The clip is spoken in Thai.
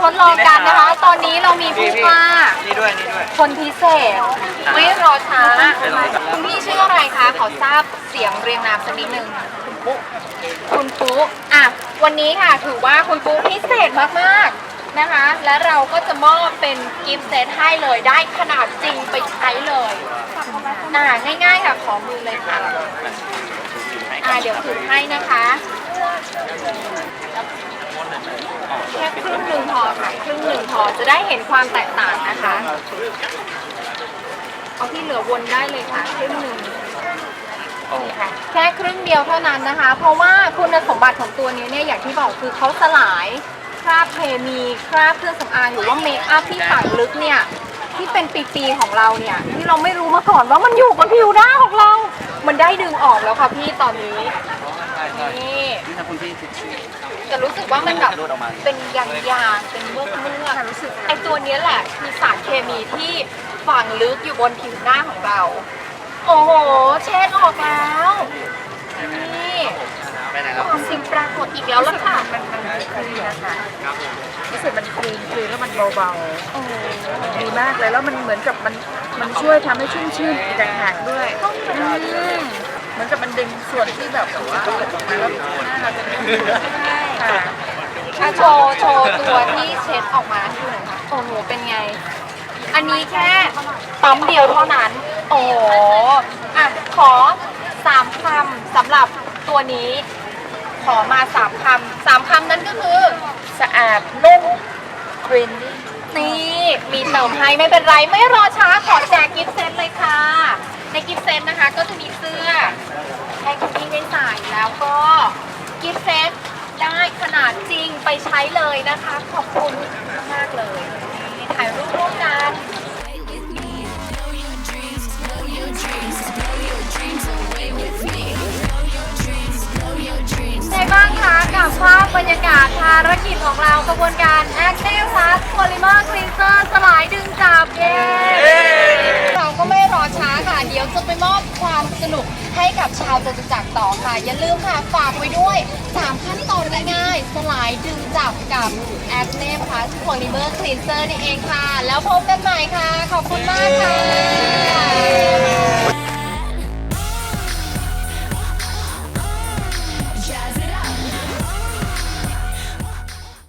ทดลองกันนะคะ ตอนนี้เรามีผู้กล้านี่ด้วยนี่ด้วย คนพิเศษ ไม่รอช้าคุณพี่ชื่ออะไรคะ ขอทราบเสียงเรียงนามสักนิดนึงคุณปุ๊คุณปุ๊อะ วันนี้ค่ะถือว่าคุณปุ๊พิเศษมากๆนะคะ และเราก็จะมอบเป็นกิฟต์เซตให้เลยได้ขนาดจริงไปใช้เลยอ่าง่าย ๆ ค่ะ ขอมือเลยค่ะอ่าเดี๋ยวถือให้นะคะ แค่ครึ่งหนึ่งพอค่ะครึ่งหนึ่งพอจะได้เห็นความแตกต่างนะคะเอาที่เหลือวนได้เลยค่ะครึ่งหนึ่งนี่ค่ะแค่ครึ่งเดียวเท่านั้นนะคะ เพราะว่าคุณสมบัติของตัวนี้เนี่ยอย่างที่บอกคือเขาสลายคราบเคมีคราบเครื่องสำอางหรือว่าเมคอัพที่ฝังลึกเนี่ยที่เป็นปีๆของเราเนี่ยที่เราไม่รู้มาก่อนว่ามันอยู่บนผิวหน้าของเรา มันได้ดึงออกแล้วค่ะพี่ตอนนี้ นี่นี่ถ้าคุณพี่ติดชื่อแต่รู้สึกว่ามันแบบกระโดดออกมาเป็นยางยางๆเป็นเมือกเมือกรู้สึกไอตัวเนี้ยแหละคือสารเคมีที่ฝังลึกอยู่บนผิวหน้าของเรา โอ้โห เช็ดออกแล้วนี่ไปไหนครับความสิ่งปรากฏอีกแล้วล่ะค่ะมันมันคลีนนะคะรู้สึกมันคลีนคลีนแล้วมันเบาโอ้โหๆดีมากเลยแล้วมันเหมือนกับมันมันช่วยทำให้ชุ่มชื่นอีกต่างหากด้วยอืม เหมือนกับมันดึงส่วนที่แบบว่าออกมาแล้วหน้าเราจะไม่ค่ะ อะโชว์โชว์ตัวที่เช็ดออกมาให้ดูหน่อยค่ะ โอ้โห เป็นไง อันนี้แค่ปั๊มเดียวเท่านั้น โอ้โหอะ ขอสามคำสำหรับตัวนี้ ขอมาสามคำสามคำนั้นก็คือ สะอาดนุ่มคลีนนี่ มีเติมให้ไม่เป็นไร ไม่รอช้า ขอแจกกิฟต์เซตเลยค่ะ ในกิฟต์เซตนะคะ ก็จะมีเสื้อ ให้คุณพี่ได้ใส่แล้วก็กิฟต์เซตได้ขนาดจริงไปใช้เลยนะคะ ขอบคุณมากเลยถ่ายรูปร่วมกัน Blow your dreams, blow your dreams, blow your dreams away with me. Blow your dreams, blow your dreams. ในบ้างคะกับภาพบรรยากาศภารกิจของเรากระบวนการ Active Plus Polymer Cleanser สลายดึงจับเย้ สนุกให้กับชาวจตุจักรต่อค่ะ อย่าลืมค่ะฝากไว้ด้วย 3 ขั้นตอนง่ายๆสลายดึงจับกับ Active Plus Polymer Cleanser นี่เองค่ะ แล้วพบกันใหม่ค่ะ ขอบคุณมากค่ะ